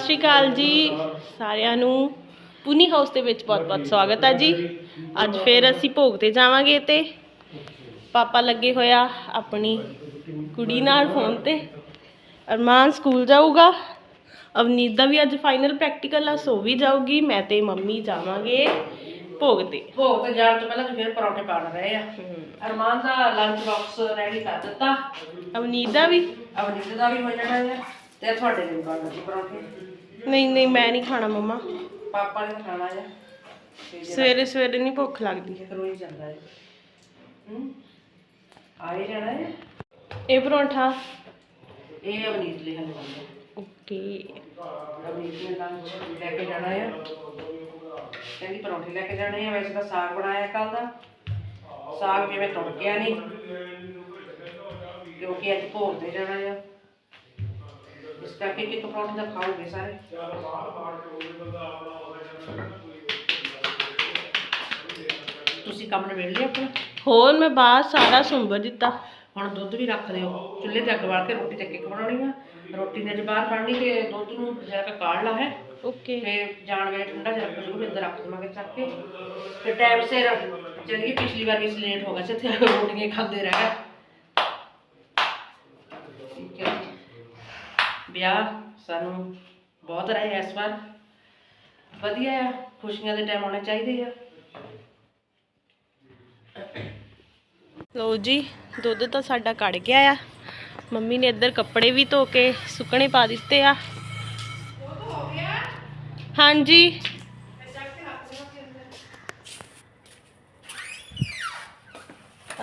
ਸ਼੍ਰੀ ਅਕਾਲ ਜੀ। ਸਾਰਿਆਂ ਨੂੰ ਪੁਨੀ ਹਾਊਸ ਦੇ ਵਿੱਚ ਬਹੁਤ-ਬਹੁਤ ਸਵਾਗਤ ਹੈ ਜੀ। ਅੱਜ ਫੇਰ ਅਸੀਂ ਭੋਗ ਤੇ ਜਾਵਾਂਗੇ ਤੇ ਪਾਪਾ ਲੱਗੇ ਹੋਇਆ ਆਪਣੀ ਕੁੜੀ ਨਾਲ ਫੋਨ ਤੇ। ਅਰਮਾਨ ਸਕੂਲ ਜਾਊਗਾ। ਅਵਨੀਤ ਦਾ ਵੀ ਅੱਜ ਫਾਈਨਲ ਪ੍ਰੈਕਟੀਕਲ ਆ ਸੋ ਵੀ ਜਾਊਗੀ। ਮੈਂ ਤੇ ਮੰਮੀ ਜਾਵਾਂਗੇ ਭੋਗ ਤੇ। ਭੋਗ ਤੇ ਜਾਣ ਤੋਂ ਪਹਿਲਾਂ ਫਿਰ ਪਰੌਂਠੇ ਪਾਣ ਰਹੇ ਆ। ਅਰਮਾਨ ਦਾ ਲੰਚ ਬਾਕਸ ਰੈਡੀ ਕਰ ਦਿੱਤਾ। ਅਵਨੀਤ ਦਾ ਵੀ। ਅਵਨੀਤ ਦਾ ਵੀ ਹੋ ਜਾਣਾ ਹੈ ਤੇ ਤੁਹਾਡੇ ਲਈ ਲੱਗੀ ਪਰੌਂਠੇ। ਨਹੀਂ ਨਹੀਂ ਮੈਂ ਨਹੀਂ ਖਾਣਾ ਮੰਮਾ। ਪਾਪਾ ਨੇ ਤਾਂ ਖਾਣਾ ਤੇ ਸਵੇਰੇ ਸਵੇਰੇ ਨਹੀਂ ਭੁੱਖ ਲੱਗਦੀ। ਹੈ ਰੋਈ ਜਾਂਦਾ ਹੈ? ਹੂੰ ਆਏ ਜਾਣਾ ਹੈ ਇਹ ਪਰੌਂਠਾ? ਇਹ ਅਵਨੀਤ ਲਈ ਹਲੇ ਬੰਦਾ ਓਕੇ। ਅਵਨੀਤ ਨੇ ਲੰਚ ਲੈ ਕੇ ਜਾਣਾ ਹੈ ਕਹਿੰਦੀ ਪਰੌਂਠੇ ਲੈ ਕੇ ਜਾਣੇ ਆ। ਵੈਸੇ ਤਾਂ ਸਾਗ ਬਣਾਇਆ ਕੱਲ ਦਾ। ਸਾਗ ਵੀ ਮੈਂ ਤੜਕਿਆ ਨਹੀਂ ਕਿਉਂਕਿ ਅੱਜ ਭੋਗ ਤੇ ਜਾਣਾ ਆ। ਇਸ ਕਰਕੇ ਕਿ ਪਰੌਂਠੇ ਤਾਂ ਖਾਓਗੇ ਸਾਰੇ ਤੁਸੀਂ ਕੰਮ ਨਿਬੇੜ ਲਿਆ ਆਪਣਾ ਹੋਰ ਮੈਂ ਬਾਹਰ ਸਾਰਾ ਸੁੰਬਰ ਦਿੱਤਾ ਹੁਣ ਦੁੱਧ ਵੀ ਰੱਖ ਦਿਓ ਚੁੱਲ੍ਹੇ ਤੇ ਅੱਗ ਬਾਲ ਕੇ ਰੋਟੀ ਚੱਕ ਕੇ ਬਣਾਉਣੀ ਆ। ਰੋਟੀ ਨੇ ਜੇ ਬਾਹਰ ਕੱਢਣੀ ਤੇ ਦੁੱਧ ਨੂੰ ਜਰਾ ਕੁ ਕਾੜ ਲਾ ਹੈ। ਓਕੇ। ਤੇ ਜਾਣ ਵੇਲੇ ਠੰਡਾ ਜਿਹਾ ਰੱਖ ਜੂਗਾ ਇੱਧਰ ਰੱਖ ਦਵਾਂਗੇ ਚੱਕ ਕੇ। ਤੇ ਟਾਈਮ ਸਿਰ ਚਲੀਏ ਪਿਛਲੀ ਵਾਰ ਵੀ ਅਸੀਂ ਲੇਟ ਹੋ ਗਏ ਸੀ ਤੇ ਰੋਟੀਆਂ ਹੀ ਖਾਂਦੇ ਰਹਿ। ਗਏ ਠੀਕ ਹੈ ਵਿਆਹ ਸਾਨੂੰ ਬਹੁਤ ਰਹੇ ਇਸ ਵਾਰ। ਵਧੀਆ ਆ, ਖੁਸ਼ੀਆਂ ਦੇ ਟਾਈਮ ਆਉਣੇ ਚਾਹੀਦੇ ਆ। ਲੋ ਜੀ, ਦੁੱਧ ਤਾਂ ਸਾਡਾ ਕੜ ਗਿਆ ਆ। ਮੰਮੀ ਨੇ ਇੱਧਰ ਕੱਪੜੇ ਵੀ ਧੋ ਕੇ ਸੁੱਕਣੇ ਪਾ ਦਿੱਤੇ ਆ। ਹਾਂਜੀ।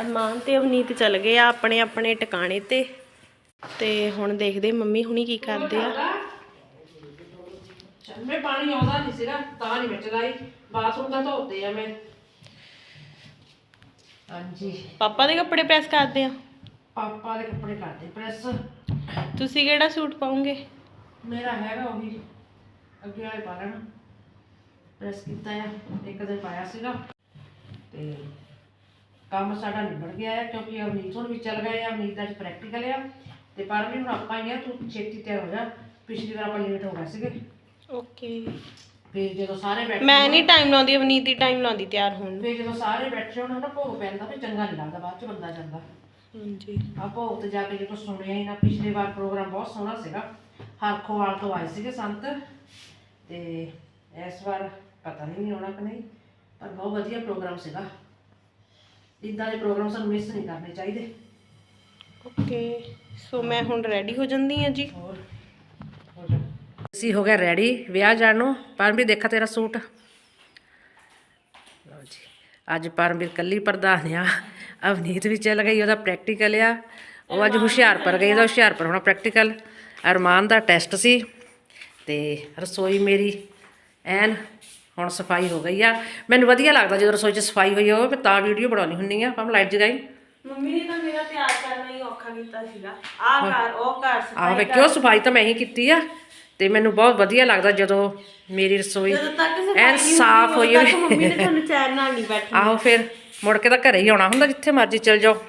ਅਰਮਾਨ ਤੇ ਅਵਨੀਤ ਚਲ ਗਏ ਆ ਆਪਣੇ ਆਪਣੇ ਟਿਕਾਣੇ ਤੇ। ਤੇ ਹੁਣ ਦੇਖਦੇ ਮੰਮੀ ਹੁਣੀ ਕੀ ਕਰਦੇ ਆ। ਚੱਲ ਮੈਂ ਪਾਣੀ ਆਉਂਦਾ ਨਹੀਂ ਸੀਗਾ ਤਾਂ ਨਹੀਂ ਮੈਂ ਚਲਾਈ। ਬਾਥਰੂਮ ਦਾ ਧੋਤੇ ਆ ਮੈਂ। ਹਾਂਜੀ। ਪਾਪਾ ਦੇ ਕੱਪੜੇ ਪ੍ਰੈਸ ਕਰਦੇ ਆ? ਪਾਪਾ ਦੇ ਕੱਪੜੇ ਕਰਦੇ ਪ੍ਰੈਸ। ਤੁਸੀਂ ਕਿਹੜਾ ਸੂਟ ਪਾਉਂਗੇ? ਮੇਰਾ ਹੈਗਾ ਉਹੀ ਅੱਗੇ ਵਾਲੇ ਪਾ ਲੈਣਾ। ਪ੍ਰੈਸ ਕੀਤਾ ਆ ਇੱਕ ਦਿਨ ਪਾਇਆ ਸੀਗਾ। ਤੇ ਕੰਮ ਸਾਡਾ ਨਿਬੜ ਗਿਆ ਹੈ ਕਿਉਂਕਿ ਅਵਨੀਤ ਹੁਣ ਵੀ ਚੱਲ ਗਏ ਆ ਅਵਨੀਤ ਦਾ ਅੱਜ ਪ੍ਰੈਕਟੀਕਲ ਆ। ਤੇ ਪਰ ਵੀ ਹੁਣ ਆਪਾਂ ਹੀ ਆ ਤੂੰ ਛੇਤੀ ਤਿਆਰ ਹੋ ਜਾ। ਪਿਛਲੀ ਵਾਰ ਆਪਾਂ ਲੇਟ ਹੋ ਗਏ ਸੀਗੇ। ਓਕੇ। ਫਿਰ ਜਦੋਂ ਸਾਰੇ ਬੈਠੇ ਮੈਂ ਨਹੀਂ ਟਾਈਮ ਲਾਉਂਦੀ ਅਵਨੀਤ ਦੀ ਟਾਈਮ ਲਾਉਂਦੀ ਤਿਆਰ ਹੋਣ ਨੂੰ। ਫਿਰ ਜਦੋਂ ਸਾਰੇ ਬੈਠੇ ਹੋਣ ਨਾ ਭੋਗ ਪੈਂਦਾ ਫਿਰ ਚੰਗਾ ਨਹੀਂ ਲੱਗਦਾ ਬਾਅਦ ਚ ਬੰਦਾ ਜਾਂਦਾ। ਹਾਂਜੀ। ਆ ਭੋਗ ਤੇ ਜਾ ਕੇ ਜਦੋਂ ਸੁਣਿਆ ਹੀ ਨਾ ਪਿਛਲੇ ਵਾਰ ਪ੍ਰੋਗਰਾਮ ਬਹੁਤ ਸੋਹਣਾ ਸੀਗਾ। ਹਰਖੋਵਾਲ ਤੋਂ ਆਏ ਸੀਗੇ ਸੰਤ। ਤੇ ਇਸ ਵਾਰ ਪਤਾ ਨਹੀਂ ਆਉਣਾ ਕਿ ਨਹੀਂ ਪਰ ਬਹੁਤ ਵਧੀਆ ਪ੍ਰੋਗਰਾਮ ਸੀਗਾ। ਇਦਾਂ ਦੇ ਪ੍ਰੋਗਰਾਮ ਸਾਨੂੰ ਮਿਸ ਨਹੀਂ ਕਰਨੇ ਚਾਹੀਦੇ। ਓਕੇ। ਸੋ ਮੈਂ ਹੁਣ ਰੈਡੀ ਹੋ ਜਾਂਦੀ ਹਾਂ ਜੀ। ਹੋਰ ਅਸੀਂ ਹੋ ਗਿਆ ਰੈਡੀ ਵਿਆਹ ਜਾਣ। ਨੂੰ ਪਰਮਵੀਰ, ਦੇਖਾ ਤੇਰਾ ਸੂਟ। ਲਓ ਜੀ, ਅੱਜ ਪਰਮਵੀਰ ਕੱਲੀ ਪ੍ਰਧਾਨ ਆ। ਅਵਨੀਤ ਵੀ ਚੱਲ ਗਈ, ਉਹਦਾ ਪ੍ਰੈਕਟੀਕਲ ਆ। ਉਹ ਅੱਜ ਹੁਸ਼ਿਆਰਪੁਰ ਗਈ, ਉਹਦਾ ਹੁਸ਼ਿਆਰਪੁਰ ਹੋਣਾ ਪ੍ਰੈਕਟੀਕਲ ਅਰਮਾਨ ਦਾ ਟੈਸਟ ਸੀ। ਤੇ ਰਸੋਈ ਮੇਰੀ, ਐਨ, ਹੁਣ ਸਫ਼ਾਈ ਹੋ ਗਈ ਆ। ਮੈਨੂੰ ਵਧੀਆ ਲੱਗਦਾ ਜਦੋਂ ਰਸੋਈ 'ਚ ਸਫ਼ਾਈ ਹੋਈ ਹੋਵੇ, ਮੈਂ ਤਾਂ ਵੀਡੀਓ ਬਣਾਉਣੀ ਹੁੰਨੀ ਆ। ਭਾਵੇਂ ਲਾਈਟ ਜਗਾਈ। ਮੰਮੀ ਨੇ ਤਾਂ ਮੇਰਾ ਤਿਆਰ ਕਰਨਾ ਹੀ ਔਖਾ ਕੀਤਾ ਸੀਗਾ। ਆਹ ਕਰ ਉਹ ਕਰ ਆਹ ਵੇਖਿਓ ਸਫ਼ਾਈ ਤਾਂ ਮੈਂ ਹੀ ਕੀਤੀ ਆ ਤੇ ਮੈਨੂੰ ਬਹੁਤ ਵਧੀਆ ਲੱਗਦਾ ਜਦੋਂ ਮੇਰੀ ਰਸੋਈ ਜਦੋਂ ਤੱਕ ਸਫ਼ਾਈ ਐਨ ਸਾਫ਼ ਹੋਈ ਹੋਵੇ। ਮੰਮੀ ਨੇ ਤੁਹਾਨੂੰ ਚੈਨ ਨਾਲ ਨਹੀਂ ਬੈਠਣਾ। ਆਹੋ ਫਿਰ ਮੁੜ ਕੇ ਤਾਂ ਘਰੇ ਹੀ ਆਉਣਾ ਹੁੰਦਾ ਜਿੱਥੇ ਮਰਜ਼ੀ ਚਲ ਜਾਓ।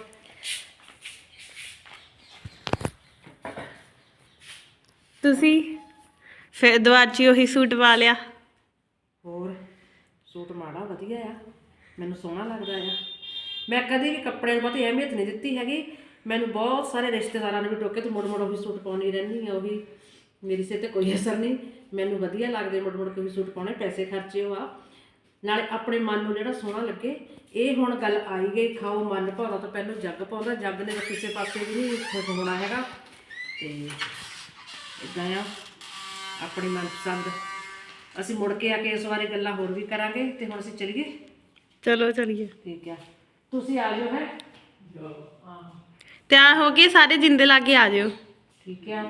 ਤੁਸੀਂ ਫਿਰ ਦਵਾਚੀ ਉਹੀ ਸੂਟ ਪਾ ਲਿਆ? ਹੋਰ ਸੂਟ ਮਾੜਾ ਵਧੀਆ ਆ। ਮੈਨੂੰ ਸੋਹਣਾ ਲੱਗਦਾ ਆ। ਮੈਂ ਕਦੇ ਵੀ ਕੱਪੜੇ ਨੂੰ ਬਹੁਤੀ ਅਹਿਮੀਅਤ ਨਹੀਂ ਦਿੱਤੀ ਹੈਗੀ। ਮੈਨੂੰ ਬਹੁਤ ਸਾਰੇ ਰਿਸ਼ਤੇਦਾਰਾਂ ਨੇ ਵੀ ਟੋਕੇ ਤੂੰ ਮੁੜ ਮੁੜ ਉਹੀ ਸੂਟ ਪਾਉਣੀ ਰਹਿੰਦੀ ਆ ਉਹੀ ਮੇਰੀ ਸਿਰ ਤੇ ਕੋਈ ਅਸਰ ਨਹੀਂ। ਮੈਨੂੰ ਵਧੀਆ ਲੱਗਦੇ ਮੁੜ ਮੁੜ ਕੇ ਉਹੀ ਸੂਟ ਪਾਉਣੇ ਪੈਸੇ ਖਰਚੇ ਹੋ ਆ। ਨਾਲੇ ਆਪਣੇ ਮਨ ਨੂੰ ਜਿਹੜਾ ਸੋਹਣਾ ਲੱਗੇ ਇਹ ਹੁਣ ਗੱਲ ਆਈ ਗਈ ਖਾਓ ਮਨ ਭਾਉਂਦਾ ਤਾਂ ਪਹਿਲਾਂ ਜੱਗ ਪਾਉਂਦਾ ਜੱਗ ਨੇ ਕਿਸੇ ਪਾਸੇ ਵੀ ਨਹੀਂ ਖੁਸ਼ ਹੋਣਾ ਹੈਗਾ। ਤੇ ਇਦਾਂ ਆ ਆਪਣੀ ਮਨਪਸੰਦ। ਅਸੀਂ ਮੁੜ ਕੇ ਆ ਕੇ ਇਸ ਬਾਰੇ ਗੱਲਾਂ ਹੋਰ ਵੀ ਕਰਾਂਗੇ ਤੇ ਹੁਣ ਅਸੀਂ ਚੱਲੀਏ। ਚਲੋ ਚਲੀਏ। ਠੀਕ ਆ। ਤੁਸੀਂ ਆ ਜਾਓ ਹੈ। ਤਿਆਰ ਹੋ ਕੇ ਸਾਰੇ ਜਿੰਦੇ ਲਾਗੇ ਆ ਜਿਓ। ਠੀਕ ਆ।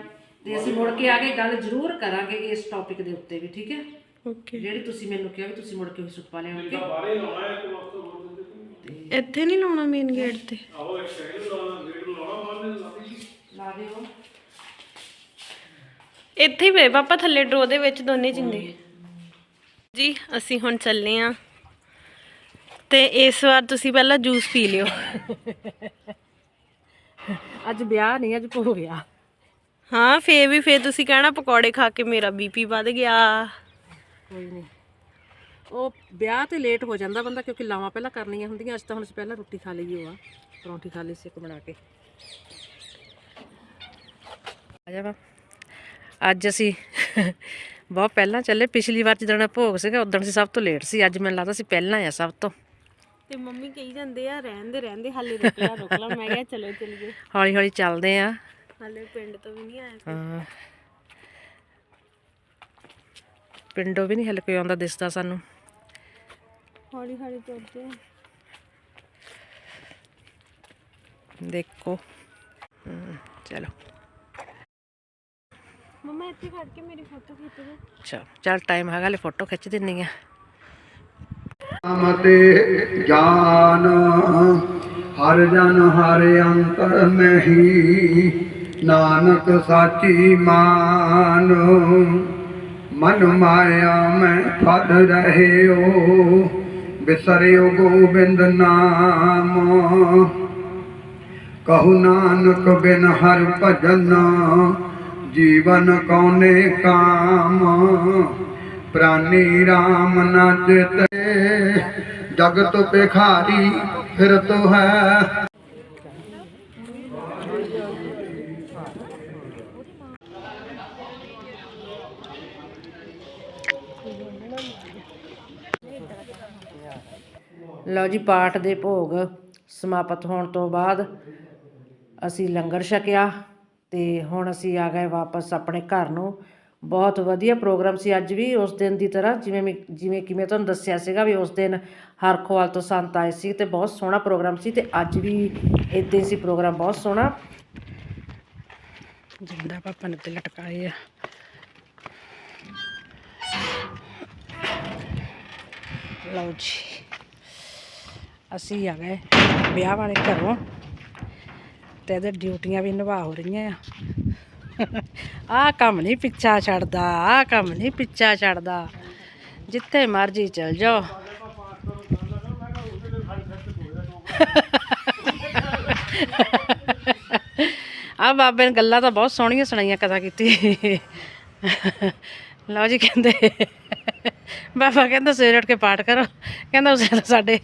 ਤੇ ਅਸੀਂ ਮੁੜ ਕੇ ਆ ਕੇ ਗੱਲ ਜ਼ਰੂਰ ਕਰਾਂਗੇ ਇਸ ਟੌਪਿਕ ਦੇ ਉੱਤੇ ਵੀ ਠੀਕ ਹੈ ਓਕੇ। ਜਿਹੜੀ ਤੁਸੀਂ ਮੈਨੂੰ ਕਿਹਾ ਵੀ ਤੁਸੀਂ ਮੁੜ ਕੇ ਵੀ ਸੁੱਟ ਪਾ ਲਿਆਓਗੇ ਇੱਥੇ ਨਹੀਂ ਲਾਉਣਾ ਮੇਨ ਗੇਟ ਤੇ। ਲਾ ਦਿਓ। ਇੱਥੇ ਹੀ ਪਾਪਾ ਥੱਲੇ ਡਰੋ ਦੇ ਵਿੱਚ ਦੋਨੇ ਜਿੰਦੇ। ਜੀ ਅਸੀਂ ਹੁਣ ਚੱਲੇ ਆ। ਤੇ ਇਸ ਵਾਰ ਤੁਸੀਂ ਪਹਿਲਾਂ ਜੂਸ ਪੀ ਲਿਓ। ਅੱਜ ਵਿਆਹ ਨਹੀਂ ਅੱਜ ਭੋਗ ਆ ਹਾਂ ਫੇ ਵੀ ਫੇ ਤੁਸੀਂ ਕਹਿਣਾ ਪਕੌੜੇ ਖਾ ਕੇ ਮੇਰਾ ਬੀਪੀ ਵੱਧ ਗਿਆ। ਕੋਈ ਨਹੀਂ। ਉਹ ਵਿਆਹ ਤੇ ਲੇਟ ਹੋ ਜਾਂਦਾ ਬੰਦਾ ਕਿਉਂਕਿ ਲਾਵਾਂ ਪਹਿਲਾਂ ਕਰਨੀਆਂ ਹੁੰਦੀਆਂ ਅੱਜ ਤਾਂ ਹੁਣ ਅਸੀਂ ਪਹਿਲਾਂ ਰੋਟੀ ਖਾ ਲਈ ਓ ਆ। ਪਰੌਂਠੀ ਖਾ ਲਈ ਸੀ ਇੱਕ ਬਣਾ ਕੇ। ਆ ਜਾ ਵਾ। ਅੱਜ ਅਸੀਂ ਬਹੁਤ ਪਹਿਲਾਂ ਚੱਲੇ ਪਿਛਲੀ ਵਾਰ ਜਦੋਂ ਭੋਗ ਸੀਗਾ ਉਦੋਂ ਅਸੀਂ ਸਭ ਤੋਂ ਲੇਟ ਸੀ। ਅੱਜ ਮੈਨੂੰ ਲੱਗਦਾ ਸੀ ਪਹਿਲਾਂ ਆ ਸਭ ਤੋਂ। ਤੇ ਮੰਮੀ ਕਹੀ ਜਾਂਦੇ ਆ ਰਹਿੰਦੇ ਰਹਿੰਦੇ ਹਾਲੇ ਰੁਕ ਲਾ ਰੁਕ ਲਾ। ਮੈਂ ਕਿਹਾ ਚਲੋ ਚੱਲੀਏ। ਹੌਲੀ ਹੌਲੀ ਚੱਲਦੇ ਆ। ਹਾਲੇ ਪਿੰਡ ਤੋਂ ਵੀ ਨਹੀਂ ਆਇਆ ਹਾਂ। ਪਿੰਡੋਂ ਵੀ ਨਹੀਂ ਹਲ ਕੋਈ ਆਉਂਦਾ ਦਿਸਦਾ ਸਾਨੂੰ। ਹੌਲੀ ਹੌਲੀ ਤੁਰਦੇ ਆ। ਦੇਖੋ। ਚਲੋ। ਮੰਮਾ ਇੱਥੇ ਖੜ ਕੇ ਮੇਰੀ ਫੋਟੋ ਖਿੱਚ ਦੇ। ਅੱਛਾ ਚੱਲ ਟਾਈਮ ਹੈਗਾ ਲੈ ਫੋਟੋ ਖਿੱਚ ਦਿੰਨੀ ਆ। ਮਤੇ ਜਾਨ ਹਰ ਜਨ ਹਰ ਅੰਤਰ ਮਹੀ ਨਾਨਕ ਸਾਚੀ ਮਾਨ। ਮਨ ਮਾਇਆ ਮੈਂ ਫੜ ਰਹਿਓ, ਬਿਸਰਿਓ ਗੋਬਿੰਦ ਨਾਮ। ਕਹੂ ਨਾਨਕ ਬਿਨ ਹਰ ਭਜਨ, ਜੀਵਨ ਕੌਨੇ ਕਾਮ। ਪ੍ਰਾਨੀ RAM ਨਾ ਚਿਤੈ। ਜਗਤ ਭਿਖਾਰੀ ਫਿਰਤ ਹੈ। ਲਓ ਜੀ, ਪਾਠ ਦੇ ਭੋਗ ਸਮਾਪਤ ਹੋਣ ਤੋਂ ਬਾਅਦ ਅਸੀਂ ਲੰਗਰ ਛਕਿਆ ਤੇ ਹੁਣ ਅਸੀਂ ਆ ਗਏ ਵਾਪਸ ਆਪਣੇ ਘਰ ਨੂੰ। ਬਹੁਤ ਵਧੀਆ ਪ੍ਰੋਗਰਾਮ ਸੀ। ਅੱਜ ਵੀ ਉਸ ਦਿਨ ਦੀ ਤਰ੍ਹਾਂ ਜਿਵੇਂ ਮੈਂ, ਜਿਵੇਂ ਕਿ ਮੈਂ ਤੁਹਾਨੂੰ ਦੱਸਿਆ ਸੀਗਾ ਵੀ ਉਸ ਦਿਨ ਹਰਖੋਵਾਲ ਤੋਂ ਸੰਤ ਆਏ ਸੀ ਤੇ ਬਹੁਤ ਸੋਹਣਾ ਪ੍ਰੋਗਰਾਮ ਸੀ ਤੇ ਅੱਜ ਵੀ ਇਦਾਂ ਹੀ ਸੀ ਪ੍ਰੋਗਰਾਮ, ਬਹੁਤ ਸੋਹਣਾ। ਜਿੰਦਾ ਪਾਪਾ ਨੇ ਤੇ ਲਟਕਾਏ ਆ। ਲਓ ਜੀ, ਅਸੀਂ ਆ ਗਏ ਵਿਆਹ ਵਾਲੇ ਘਰੋਂ ਤੇ ਇਹਦੇ ਡਿਊਟੀਆਂ ਵੀ ਨਿਭਾ ਹੋ ਰਹੀਆਂ ਆ। ਆਹ ਕੰਮ ਨਹੀਂ ਪਿੱਛਾ ਛੱਡਦਾ, ਆਹ ਕੰਮ ਨਹੀਂ ਪਿੱਛਾ ਛੱਡਦਾ। ਜਿੱਥੇ ਮਰਜ਼ੀ ਚਲ ਜਾਓ। ਆ ਬਾਬੇ ਨੇ ਗੱਲਾਂ ਤਾਂ ਬਹੁਤ ਸੋਹਣੀਆਂ ਸੁਣਾਈਆਂ, ਕਥਾ ਕੀਤੀ। ਲਓ ਜੀ ਕਹਿੰਦੇ, ਬਾਬਾ ਕਹਿੰਦਾ ਸਵੇਰੇ ਉੱਠ ਕੇ ਪਾਠ ਕਰੋ। ਕਹਿੰਦਾ ਉਸੇ ਤਾਂ ਸਾਡੇ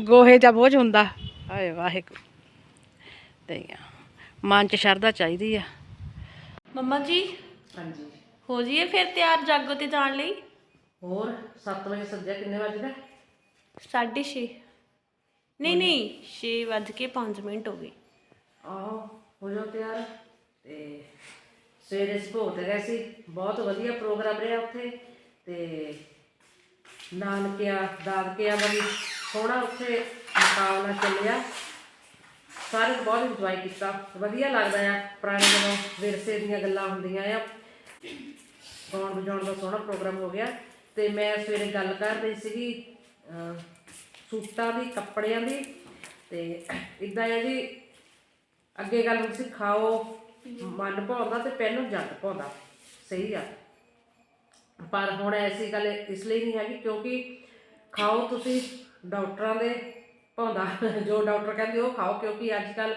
ਗੋਹੇ ਦਾ ਬੋਝ ਹੁੰਦਾ। ਹਾਏ ਵਾਹਿਗੁਰੂ। ਤੇ ਮਨ ਚ ਸ਼ਰਧਾ ਚਾਹੀਦੀ ਆ। ਮੰਮਾ ਜੀ? ਹਾਂਜੀ। ਹੋ ਜੀਏ ਫਿਰ ਤਿਆਰ ਜਾਗੋ ਤੇ ਜਾਣ ਲਈ? ਹੋਰ 7 ਵਜੇ ਸੱਜਿਆ ਕਿੰਨੇ ਵਜੇ 6:30 ਨਹੀਂ ਨਹੀਂ 6 ਵੱਜ ਕੇ 5 ਮਿੰਟ ਹੋ ਗਏ। ਆਹੋ ਹੋ ਜਾਓ ਤਿਆਰ। ਤੇ ਸਵੇਰੇ ਸਪੋਰਟ ਗਏ ਸੀ। ਬਹੁਤ ਵਧੀਆ ਪ੍ਰੋਗਰਾਮ ਰਿਹਾ ਉੱਥੇ। ਤੇ ਨਾਨਕਿਆ ਦਾਦਕਿਆਂ ਦਾ ਵੀ ਸੋਹਣਾ ਉੱਥੇ ਮੁਕਾਬਲਾ ਚੱਲਿਆ। ਸਾਰੇ ਨੇ ਬਹੁਤ ਇੰਜੋਏ ਕੀਤਾ। ਵਧੀਆ ਲੱਗਦਾ ਆ, ਪੁਰਾਣੇ ਜਦੋਂ ਵਿਰਸੇ ਦੀਆਂ ਗੱਲਾਂ ਹੁੰਦੀਆਂ ਆ। ਗਾਉਣ ਵਜਾਉਣ ਦਾ ਸੋਹਣਾ ਪ੍ਰੋਗਰਾਮ ਹੋ ਗਿਆ। ਤੇ ਮੈਂ ਸਵੇਰੇ ਗੱਲ ਕਰ ਰਹੀ ਸੀਗੀ ਸੂਟਾਂ ਦੀ, ਕੱਪੜਿਆਂ ਦੀ। ਤੇ ਇਦਾਂ ਆ ਜੀ, ਅੱਗੇ ਗੱਲ ਤੁਸੀਂ ਖਾਓ, ਮਨ ਭਾਉਂਦਾ ਤੇ ਪਹਿਲੋਂ ਜੱਟ ਭਾਉਂਦਾ। ਸਹੀ ਆ। ਪਰ ਹੁਣ ਐਸੀ ਗੱਲ ਇਸ ਲਈ ਨਹੀਂ ਹੈਗੀ, ਕਿਉਂਕਿ ਖਾਓ ਤੁਸੀਂ ਡਾਕਟਰਾਂ ਦੇ ਭਾਉਂਦਾ। ਜੋ ਡਾਕਟਰ ਕਹਿੰਦੇ ਉਹ ਖਾਓ, ਕਿਉਂਕਿ ਅੱਜ ਕੱਲ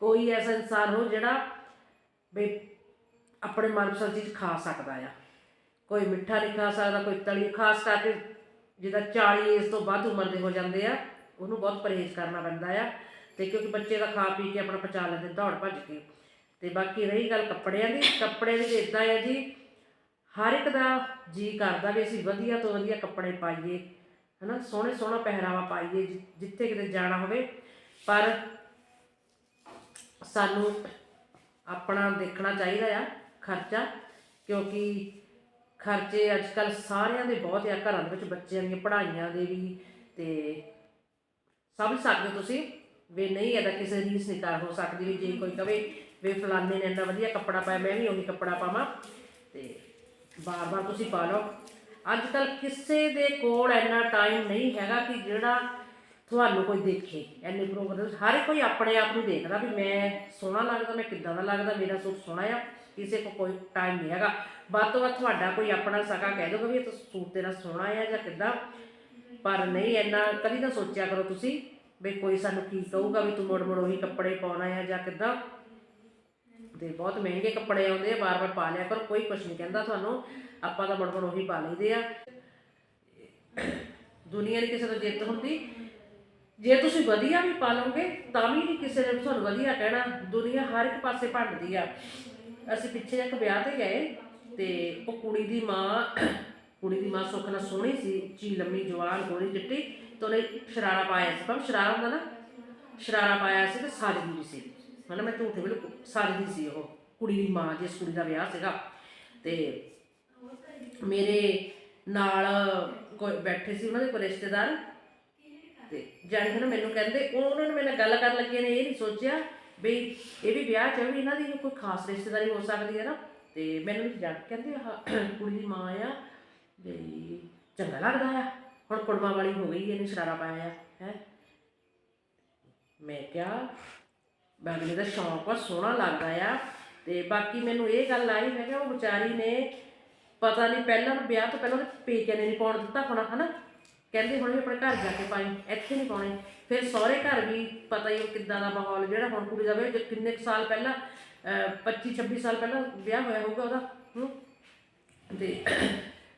ਕੋਈ ਐਸਾ ਇਨਸਾਨ ਹੋ ਜਿਹੜਾ ਵੀ ਆਪਣੇ ਮਨਪਸੰਦ ਚੀਜ਼ ਖਾ ਸਕਦਾ ਆ। ਕੋਈ ਮਿੱਠਾ ਨਹੀਂ ਖਾ ਸਕਦਾ, ਕੋਈ ਤਲੀ, ਖਾਸ ਕਰਕੇ ਜਿਹਦਾ 40 ਏਜ ਤੋਂ ਵੱਧ ਉਮਰ ਦੇ ਹੋ ਜਾਂਦੇ ਆ, ਉਹਨੂੰ ਬਹੁਤ ਪਰਹੇਜ਼ ਕਰਨਾ ਪੈਂਦਾ ਆ। ਤੇ ਕਿਉਂਕਿ ਬੱਚੇ ਦਾ ਖਾ ਪੀ ਕੇ ਆਪਣਾ ਪਚਾ ਲੈਂਦੇ, ਦੌੜ ਭੱਜ ਕੇ। ਤੇ ਬਾਕੀ ਰਹੀ ਗੱਲ ਕੱਪੜਿਆਂ ਦੀ, ਕੱਪੜੇ ਦੀ ਇਦਾਂ ਆ ਜੀ, ਹਰ ਇੱਕ ਦਾ ਜੀ ਕਰਦਾ ਵੀ ਅਸੀਂ ਵਧੀਆ ਤੋਂ ਵਧੀਆ ਕੱਪੜੇ ਪਾਈਏ। ਹਨਾ, ਸੋਹਣੇ ਸੋਹਣਾ ਪਹਿਰਾਵਾ ਪਾਈਏ ਜਿ- ਜਿੱਥੇ ਕਿਤੇ ਜਾਣਾ ਹੋਵੇ। ਪਰ ਸਾਨੂੰ ਆਪਣਾ ਦੇਖਣਾ ਚਾਹੀਦਾ ਆ ਖਰਚਾ, ਕਿਉਂਕਿ ਖਰਚੇ ਅੱਜ ਕੱਲ ਸਾਰਿਆਂ ਦੇ ਬਹੁਤ ਆ, ਘਰਾਂ ਦੇ ਵਿੱਚ ਬੱਚਿਆਂ ਦੀਆਂ ਪੜ੍ਹਾਈਆਂ ਦੇ ਵੀ ਤੇ ਸਮਝ ਸਕਦੇ ਹੋ ਤੁਸੀਂ ਵੀ ਨਹੀਂ ਇਹਦਾ ਕਿਸੇ ਰੀਸ ਨਹੀਂ ਕਰ ਹੋ ਸਕਦੀ ਵੀ ਜੇ ਕੋਈ ਕਵੇ ਵੀ ਫਲਾਣੇ ਨੇ ਇੰਨਾ ਵਧੀਆ ਕੱਪੜਾ ਪਾਇਆ, ਮੈਂ ਵੀ ਉਹੀ ਕੱਪੜਾ ਪਾਵਾਂ ਤੇ ਬਾਰ-ਬਾਰ ਤੁਸੀਂ ਪਾ ਲਓ। ਅੱਜ ਕੱਲ ਕਿਸੇ ਦੇ ਕੋਲ ਇੰਨਾ ਟਾਈਮ ਨਹੀਂ ਹੈਗਾ ਕਿ ਜਿਹੜਾ ਤੁਹਾਨੂੰ ਕੋਈ ਦੇਖੇ। ਐਨੇ ਪ੍ਰੋਗਰਾਮ ਹਰ ਕੋਈ ਆਪਣੇ ਆਪ ਨੂੰ ਦੇਖਦਾ ਵੀ ਮੈਂ ਸੋਹਣਾ ਲੱਗਦਾ, ਮੈਂ ਕਿੱਦਾਂ ਦਾ ਲੱਗਦਾ, ਮੇਰਾ ਸੂਟ ਸੋਹਣਾ ਆ, ਕਿਸੇ ਕੋ ਕੋਈ ਟਾਈਮ ਨਹੀਂ ਹੈਗਾ। ਵੱਧ ਤੋਂ ਵੱਧ ਤੁਹਾਡਾ ਕੋਈ ਆਪਣਾ ਸਕਾ ਕਹਿ ਦੋਗਾ ਵੀ ਇਹ ਤਾਂ ਸੂਟ ਤੇਰਾ ਸੋਹਣਾ ਆ ਜਾਂ ਕਿੱਦਾਂ। ਪਰ ਨਹੀਂ, ਇੰਨਾ ਕਦੀ ਨਾ ਸੋਚਿਆ ਕਰੋ ਤੁਸੀਂ ਵੀ ਕੋਈ ਸਾਨੂੰ ਕੀ ਕਹੂਗਾ ਵੀ ਤੂੰ ਮੁੜ ਮੁੜ ਉਹੀ ਕੱਪੜੇ ਪਾਉਣਾ ਆ ਜਾਂ ਕਿੱਦਾਂ। ਤੇ ਬਹੁਤ ਮਹਿੰਗੇ ਕੱਪੜੇ ਆਉਂਦੇ ਆ ਬਾਰ-ਬਾਰ ਪਾ ਲਿਆ ਪਰ ਕੋਈ ਕੁਝ ਨਹੀਂ ਕਹਿੰਦਾ ਤੁਹਾਨੂੰ। ਆਪਾਂ ਤਾਂ ਮੜ ਮੜ ਉਹੀ ਪਾ ਲਈਦੇ ਆ। ਦੁਨੀਆ ਦੀ ਕਿਸੇ ਤੋਂ ਜਿੱਤ ਹੁੰਦੀ। ਜੇ ਤੁਸੀਂ ਵਧੀਆ ਵੀ ਪਾਲੋਗੇ ਤਾਂ ਵੀ ਨਹੀਂ ਕਿਸੇ ਨੇ ਤੁਹਾਨੂੰ ਵਧੀਆ ਕਹਿਣਾ। ਦੁਨੀਆ ਹਰ ਇੱਕ ਪਾਸੇ ਭੰਡਦੀ ਆ। ਅਸੀਂ ਪਿੱਛੇ ਇੱਕ ਵਿਆਹ ਤੇ ਗਏ ਤੇ ਉਹ ਕੁੜੀ ਦੀ ਮਾਂ, ਕੁੜੀ ਦੀ ਮਾਂ ਸੁੱਖ ਨਾਲ ਸੋਹਣੀ ਸੀ, ਚੀ ਲੰਮੀ ਜਵਾਨ, ਗੋਰੀ ਚਿੱਟੀ, ਤੇ ਉਹਨੇ ਸ਼ਰਾਰਾ ਪਾਇਆ ਸੀ। ਪਰ ਸ਼ਰਾਰਾ ਹੁੰਦਾ ਨਾ, ਸ਼ਰਾਰਾ ਪਾਇਆ ਸੀ ਤੇ ਸਾਜਦੀ ਵੀ ਸੀ। ਮਤਲਬ ਮੈਂ ਝੂਠੇ ਬਿਲਕੁਲ ਸਾਜਦੀ ਸੀ ਉਹ, ਕੁੜੀ ਦੀ ਮਾਂ ਜਿਸ ਕੁੜੀ ਦਾ ਵਿਆਹ ਸੀਗਾ। ਤੇ ਮੇਰੇ ਨਾਲ ਕੋਈ ਬੈਠੇ ਸੀ ਉਹਨਾਂ ਦੇ ਕੋਈ ਰਿਸ਼ਤੇਦਾਰ। ਤੇ ਜਾਣੀ ਕਿ ਨਾ ਮੈਨੂੰ ਕਹਿੰਦੇ, ਉਹ ਉਹਨਾਂ ਨੇ ਮੇਰੇ ਨਾਲ ਗੱਲ ਕਰਨ ਲੱਗੇ ਨੇ, ਇਹ ਨਹੀਂ ਸੋਚਿਆ ਵੀ ਇਹ ਵੀ ਵਿਆਹ ਚ ਆ, ਵੀ ਇਹਨਾਂ ਦੀ ਕੋਈ ਖਾਸ ਰਿਸ਼ਤੇਦਾਰੀ ਹੋ ਸਕਦੀ ਹੈ ਨਾ। ਤੇ ਮੈਨੂੰ ਵੀ ਜਾ ਕੇ ਕਹਿੰਦੇ, ਆਹ ਕੁੜੀ ਦੀ ਮਾਂ ਆ, ਵੀ ਚੰਗਾ ਲੱਗਦਾ ਆ। ਹੁਣ ਕੁੜਮਾ ਵਾਲੀ ਹੋ ਗਈ, ਇਹਨੇ ਸ਼ਰਾਰਾ ਪਾਇਆ ਆ, ਹੈ। ਮੈਂ ਕਿਹਾ ਬਾਗਲੇ ਦਾ ਸ਼ੌਂਕ ਆ, ਸੋਹਣਾ ਲੱਗਦਾ ਆ। ਤੇ ਬਾਕੀ ਮੈਨੂੰ ਇਹ ਗੱਲ ਆਈ, ਮੈਂ ਕਿਹਾ ਉਹ ਵਿਚਾਰੀ ਨੇ ਪਤਾ ਨਹੀਂ ਪਹਿਲਾਂ ਵਿਆਹ ਤੋਂ ਪਹਿਲਾਂ ਉਹਦੇ ਪੇਕਿਆਂ ਨੇ ਨਹੀਂ ਪਾਉਣ ਦਿੱਤਾ ਹੋਣਾ, ਹਨਾ? ਕਹਿੰਦੇ ਹੁਣ ਵੀ ਆਪਣੇ ਘਰ ਜਾ ਕੇ ਪਾਈ, ਇੱਥੇ ਨਹੀਂ ਪਾਉਣੇ। ਫਿਰ ਸਹੁਰੇ ਘਰ ਵੀ ਪਤਾ ਹੀ ਉਹ ਕਿੱਦਾਂ ਦਾ ਮਾਹੌਲ, ਜਿਹੜਾ ਹੁਣ ਕੁੜੀ ਦਾ ਵਿਆਹ, ਜੋ ਕਿੰਨੇ ਕੁ ਸਾਲ ਪਹਿਲਾਂ 25 26 ਸਾਲ ਪਹਿਲਾਂ ਵਿਆਹ ਹੋਇਆ ਹੋਊਗਾ ਉਹਦਾ, ਹੂੰ? ਤੇ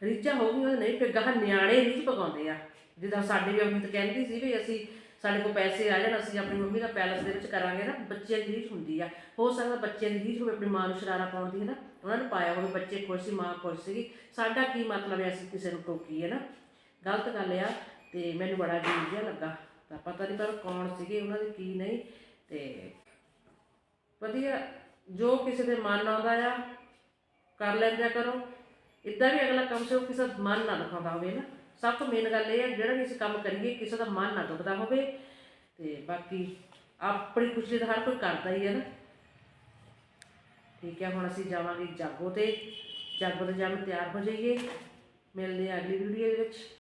ਰੀਚਾ ਹੋ ਗਈ ਉਹ ਨਹੀਂ, ਫਿਰ ਗਾਹ ਨਿਆਣੇ ਰੀਚ ਪਕਾਉਂਦੇ ਆ। ਜਿੱਦਾਂ ਸਾਡੇ ਵੀ ਅਮਿਤ ਕਹਿੰਦੀ ਸੀ ਵੀ ਅਸੀਂ ਸਾਡੇ ਕੋਲ ਪੈਸੇ ਆ ਜਾਣ, ਅਸੀਂ ਆਪਣੀ ਮੰਮੀ ਦਾ ਪੈਲਸ ਦੇ ਵਿੱਚ ਕਰਾਂਗੇ ਨਾ, ਬੱਚਿਆਂ ਦੀ ਰੀਚ ਹੁੰਦੀ ਆ। ਹੋ ਸਕਦਾ ਬੱਚਿਆਂ ਦੀ ਰੀਚ ਹੋਵੇ, ਆਪਣੀ ਮਾਂ ਨੂੰ ਸ਼ਰਾਰਾ ਪਾਉਣ ਦੀ ਹੈ ਨਾ ਉਹਨਾਂ ਨੇ ਪਾਇਆ ਹੋਵੇ, ਬੱਚੇ ਖੁਸ਼ ਸੀ, ਮਾਂ ਖੁਸ਼ ਸੀਗੀ। ਸਾਡਾ ਕੀ ਮਤਲਬ ਹੈ ਅਸੀਂ ਕਿਸੇ ਨੂੰ ਟੋਕੀਏ ਨਾ ਗਲਤ ਗੱਲ ਆ ਤੇ ਮੈਨੂੰ ਬੜਾ ਅਜੀਬ ਜਿਹਾ ਲੱਗਾ। ਤਾਂ ਪਤਾ ਨਹੀਂ ਪਰ ਕੌਣ ਸੀਗੇ, ਉਹਨਾਂ ਦੇ ਕੀ ਨਹੀਂ ਤੇ ਵਧੀਆ, ਜੋ ਕਿਸੇ ਦੇ ਮਨ ਆਉਂਦਾ ਆ, ਕਰ ਲੈਂਦਿਆ ਕਰੋ। ਇਦਾਂ ਵੀ ਅਗਲਾ ਕੰਮ ਸੇ ਕਿਸੇ ਦਾ ਮਨ ਨਾ ਦਿਖਾਉਂਦਾ ਹੋਵੇ ਨਾ ਸਭ ਤੋਂ ਮੇਨ ਗੱਲ ਇਹ ਹੈ, ਜਿਹੜਾ ਵੀ ਅਸੀਂ ਕੰਮ ਕਰੀਏ, ਕਿਸੇ ਦਾ ਮਨ ਨਾ ਦੁਖਦਾ ਹੋਵੇ। ਤੇ ਬਾਕੀ ਆਪਣੀ ਖੁਸ਼ੀ ਦਾ ਹਰ ਕੋਈ ਕਰਦਾ ਹੀ ਹੈ ਨਾ। ਠੀਕ ਹੈ, ਹੁਣ ਅਸੀਂ ਜਾਵਾਂਗੇ ਜਾਗੋ ਤੇ। ਜਾਗੋ ਤੇ ਜਾਣ ਨੂੰ ਤਿਆਰ ਹੋ ਜਾਈਏ। ਮਿਲਦੇ ਹਾਂ ਅਗਲੀ ਵੀਡੀਓ ਦੇ ਵਿੱਚ।